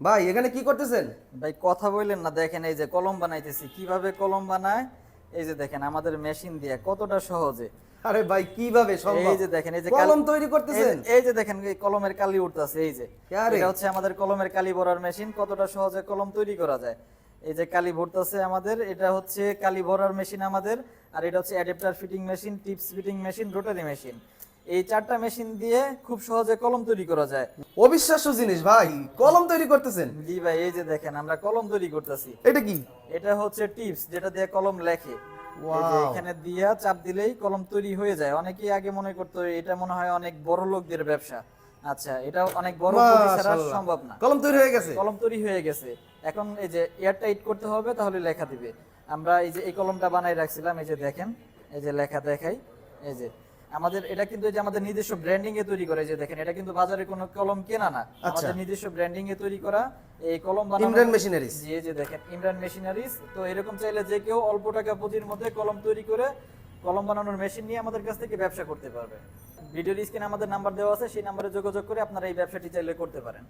ভাই এখানে কি করতেছেন? ভাই কথা বললেন না দেখেন এই যে কলম বানাইতেছি। কীভাবে কলম বানায়? এই যে দেখেন আমাদের মেশিন দিয়ে কতটা সহজে। আরে ভাই কীভাবে সম্ভব? এই যে দেখেন এই যে কলম তৈরি করতেছেন? এই যে- দেখেন এই কলমের কালি উঠতেছে এই যে। এটা হচ্ছে আমাদের কলমের কালি ভরার মেশিন কতটা সহজে কলম তৈরি করা যায়। এই যে কালি ভরতেছে আমাদের এটা হচ্ছে কালি ভরার মেশিন আমাদের আর এটা হচ্ছে adapter fitting machine tips fitting machine rotary machine. এই চারটা মেশিন দিয়ে খুব সহজে কলম তৈরি করা যায়। অবিশ্বাস্য জিনিস ভাই কলম তৈরি করতেছেন? জি ভাই এই যে দেখেন আমরা কলম তৈরি করতেছি। এটা কি? এটা হচ্ছে টিপস যেটা দিয়ে কলম লেখে. এখানে দিয়া চাপ দিলেই কলম তৈরি হয়ে যায়। অনেকেই আগে মনে করতো এটা মনে হয় অনেক বড় লোকদের ব্যবসা। আচ্ছা এটা অনেক বড় সম্ভব না। কলম তৈরি হয়ে গেছে? কলম তৈরি হয়ে গেছে। এখন এই যে এয়ার টাইট করতে হবে তাহলে লেখা দিবে। আমরা এই যে এই কলমটা বানাই রাখছিলাম এই যে দেখেন এই যে লেখা দেখাই এই যে আমাদের এটা কিন্তু যে আমাদের নিজস্ব ব্র্যান্ডিং এ তৈরি করে যে দেখেন এটা কিন্তু বাজারে কোনো কলম কেনা না। আমাদের নিজস্ব ব্র্যান্ডিং এ তৈরি করা এই কলম বানানো ইমরান মেশিনারিজ জি যে দেখেন ইমরান মেশিনারিজ তো এরকম চাইলে যে কেউ অল্প টাকা পুঁজির মধ্যে কলম তৈরি করে কলম বানানোর মেশিন নিয়ে আমাদের কাছ থেকে ব্যবসা করতে পারবে। ভিডিওর স্ক্রিনে আমাদের নাম্বার দেওয়া আছে সেই নাম্বারে যোগাযোগ করে আপনারা এই ব্যবসাটি চাইলে করতে পারেন।